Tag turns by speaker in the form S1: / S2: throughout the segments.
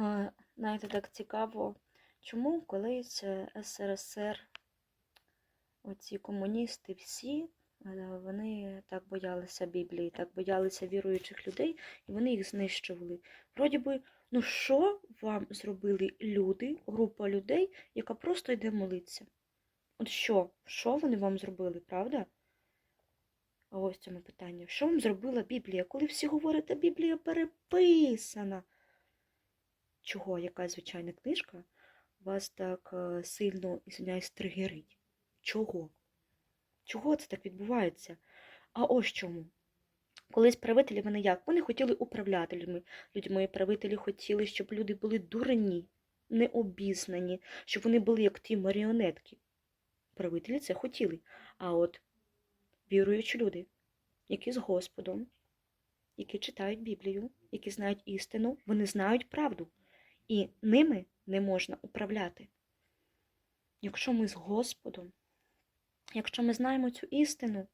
S1: Е, Знаєте, так цікаво, чому колись е, СРСР, оці комуністи всі, е, вони так боялися Біблії, так боялися віруючих людей, і вони їх знищували. Вроді би, ну що вам зробили люди, група людей, яка просто йде молитися? От що? Що вони вам зробили, правда? Ось цьому питання. Що вам зробила Біблія? Коли всі говорять, Біблія переписана. Чого якась звичайна книжка вас так е, сильно ізвиняюсь, тригерить? Чого? Чого це так відбувається? А ось чому. Колись правителі вони як? Вони хотіли управляти людьми. Людьми правителі хотіли, щоб люди були дурні, необізнані, щоб вони були як ті маріонетки. Правителі це хотіли. А от віруючі люди, які з Господом, які читають Біблію, які знають істину, вони знають правду. І ними не можна управляти. Якщо ми з Господом, якщо ми знаємо цю істину,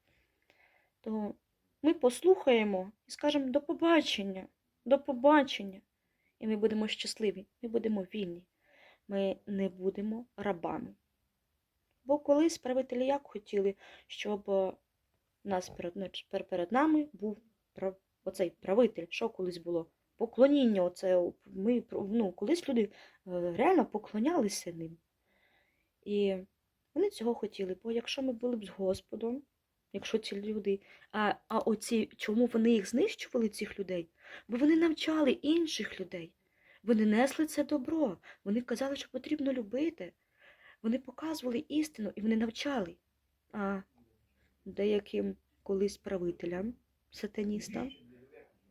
S1: то ми послухаємо і скажемо до побачення, до побачення. І ми будемо щасливі, ми будемо вільні, ми не будемо рабами. Бо колись правителі як хотіли, щоб е, нас перед, ну, перед нами був оцей правитель. Що колись було? Поклоніння. Оце, ми, ну, колись люди е, реально поклонялися ним. І вони цього хотіли, бо якщо ми були б з Господом, якщо ці люди, а, а оці, чому вони їх знищували, цих людей? Бо вони навчали інших людей. Вони несли це добро. Вони казали, що потрібно любити. Вони показували істину і вони навчали. А деяким колись правителям, сатаністам,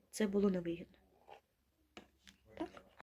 S1: це було невигідно.